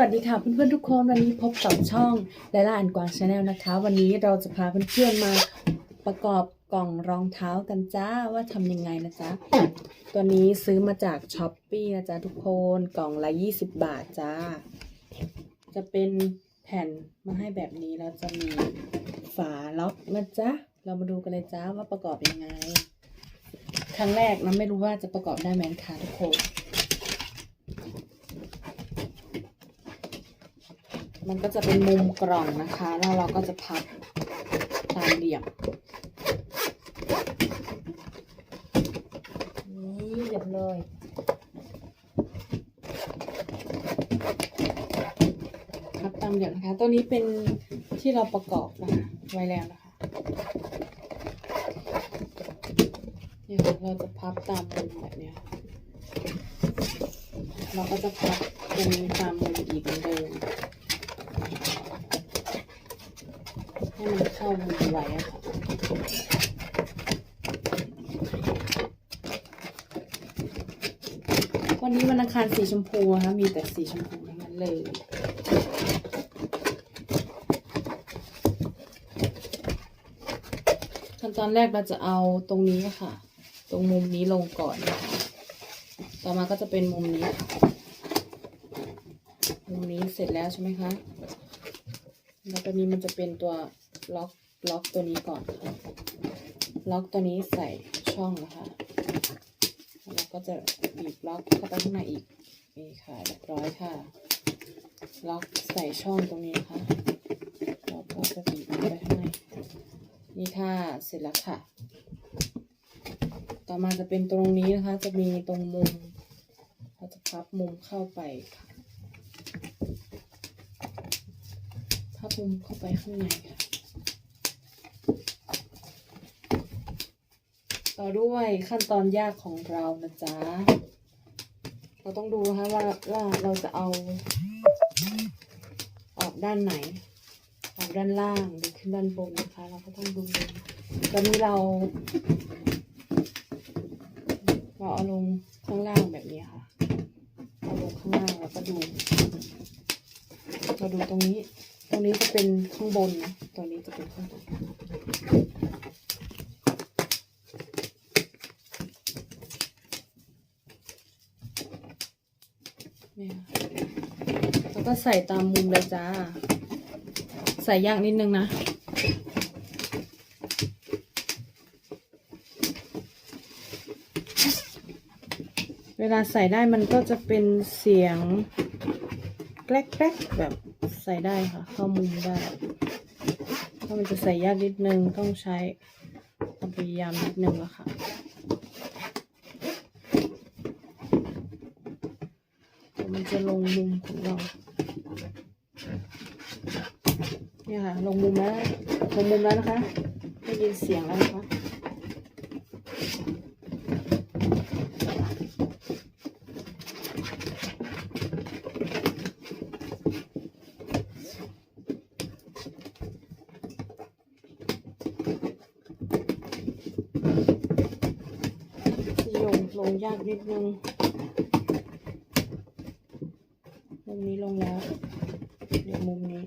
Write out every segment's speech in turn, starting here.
วัสดีค่ะเพื่อนๆทุกคนวันนี้พบกับช่องและล่าอ่านกวางชาแนลนะคะ วันนี้เราจะพาเพื่อนๆมาประกอบกล่องรองเท้ากันจ้าว่าทำยังไงนะจ๊ะตัวนี้ซื้อมาจากช้อปปี้นะจ๊ะทุกคนกล่องละ20 บาทจ้า จะเป็นแผ่นมาให้แบบนี้แล้วจะมีฝาล็อกนะจ๊ะเรามาดูกันเลยจ้าว่าประกอบยังไง ครั้งแรกนะไม่รู้ว่าจะประกอบได้ไหมคะทุกคน มันก็จะเป็นมุมกล่องนะคะ แล้วเราก็จะพับตามเหลี่ยมนี่เรียบเลยพับตามเหลี่ยมนะคะ ตัวนี้เป็นที่เราประกอบนะคะไว้แล้วนะคะเนี่ยค่ะเราจะพับตามมุมแบบเนี้ยเราก็จะพับตรงนี้ตามมุมอีกเหมือนเดิม ให้มันเข้ามุมไว้อะค่ะวันนี้วันอังคารสีชมพูนะคะมีแต่สีชมพูทั้งนั้นเลยขั้นตอนแรกเราจะเอาตรงนี้ค่ะ ตรงมุมนี้ลงก่อนนะคะต่อมาก็จะเป็นมุมนี้มุมนี้เสร็จแล้วใช่ไหมคะแล้วตัวนี้มันจะเป็นตัว ล็อกล็อกตัวนี้ก่อนค่ะล็อกตัวนี้ใส่ช่องนะคะแล้วก็จะบีบล็อกเข้าไปข้างในอีกนี่ค่ะเรียบร้อยค่ะ ล็อกใส่ช่องตรงนี้นะคะแล้วก็จะบีบเข้าไปข้างในนี่ค่ะเสร็จแล้วค่ะ ต่อมาจะเป็นตรงนี้นะคะ จะมีตรงมุมเราจะพับมุมเข้าไปค่ะพับมุมเข้าไปข้างในค่ะ ต่อด้วยขั้นตอนยากของเรานะจ๊ะ เราต้องดูนะคะว่าว่าเราจะเอา ออกด้านไหน ออกด้านล่างหรือขึ้นด้านบนนะคะ เราก็ต้องดูตอนนี้เรา เราเอาลงข้างล่างแบบนี้ค่ะ เอาลงข้างล่างแล้วก็ดูเราดูตรงนี้ ตรงนี้จะเป็นข้างบนนะตัวนี้จะเป็นข้างบน เนี่ยแล้วก็ใส่ตามมุมเลยจ้า ใส่ยากนิดนึงนะ เวลาใส่ได้มันก็จะเป็นเสียงแกลกๆแบบใส่ได้ค่ะ เข้ามุมได้ถ้ามันจะใส่ยากนิดนึงต้องใช้ความพยายามนิดนึงล้วค่ะ เดี๋ยวมัน จะลงมุมของเรา เนี่ยค่ะ ลงมุมแล้ว ลงมุมแล้วนะคะ ได้ยินเสียงแล้วนะคะที่ลงลงยากนิดนึง มุมนี้ลงแล้ว เดี๋ยว มุมนี้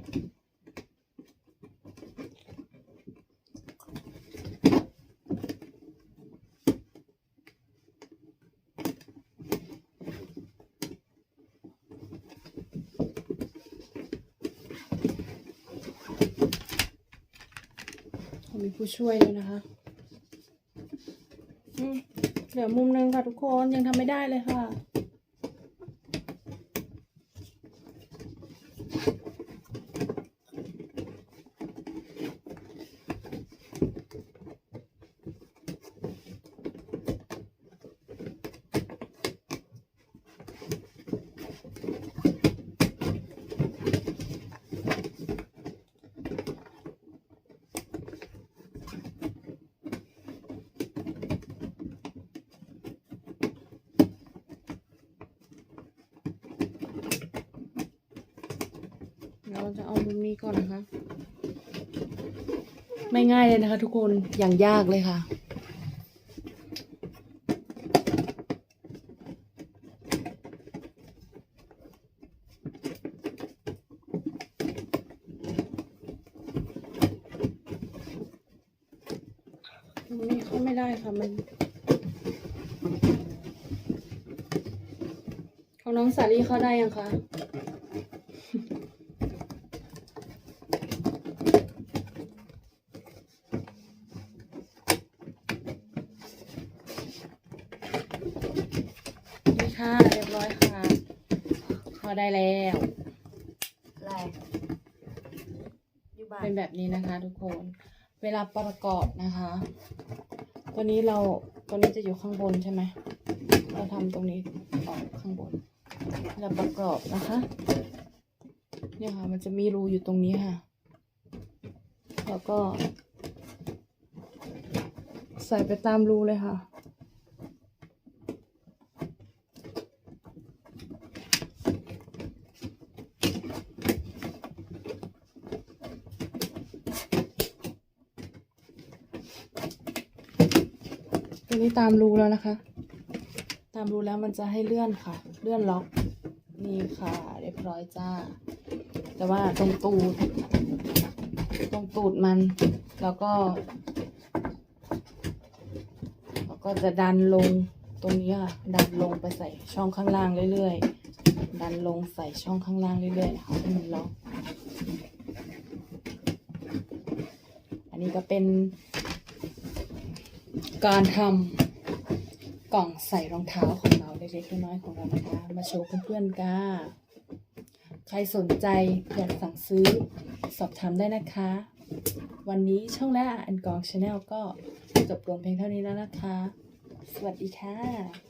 มีผู้ช่วยด้วยนะคะเหลือมุมนึงค่ะทุกคนยังทำไม่ได้เลยค่ะ เราจะเอามุมนี้ก่อนนะคะ ไม่ง่ายเลยนะคะ ทุกคนอย่างยากเลยค่ะ มุมนี้เข้าไม่ได้ค่ะมันของน้องสาลีเข้าได้ยังคะ ค่ะเรียบร้อยค่ะเข้าได้แล้ว อะไรอยู่บ้านเป็นแบบนี้นะคะ ทุกคน เวลาประกอบนะคะ ตัวนี้เราตัวนี้จะอยู่ข้างบนใช่ไหมเราทำตรงนี้ออกข้างบนเวลาประกอบนะคะ เนี่ยค่ะ มันจะมีรูอยู่ตรงนี้ค่ะ แล้วก็ ใส่ไปตามรูเลยค่ะ ตัวนี้ตามรูแล้วนะคะ ตามรูแล้วมันจะให้เลื่อนค่ะ เลื่อนล็อกนี่ค่ะเรียบร้อยจ้า แต่ว่าตรงตูดตรงตูดมันแล้วก็แล้วก็จะดันลงตรงนี้ค่ะดันลงไปใส่ช่องข้างล่างเรื่อยๆ ดันลงใส่ช่องข้างล่างเรื่อยๆนะคะให้มันล็อก อันนี้ก็เป็น การทำกล่องใส่รองเท้าของเราเล็กๆน้อยๆของเรานะคะ มาโชว์เพื่อนๆกันใครสนใจอยากสั่งซื้อสอบถามได้นะคะ วันนี้ช่องและอันกองชาแนลก็จบลงเพียงเท่านี้แล้วนะคะ สวัสดีค่ะ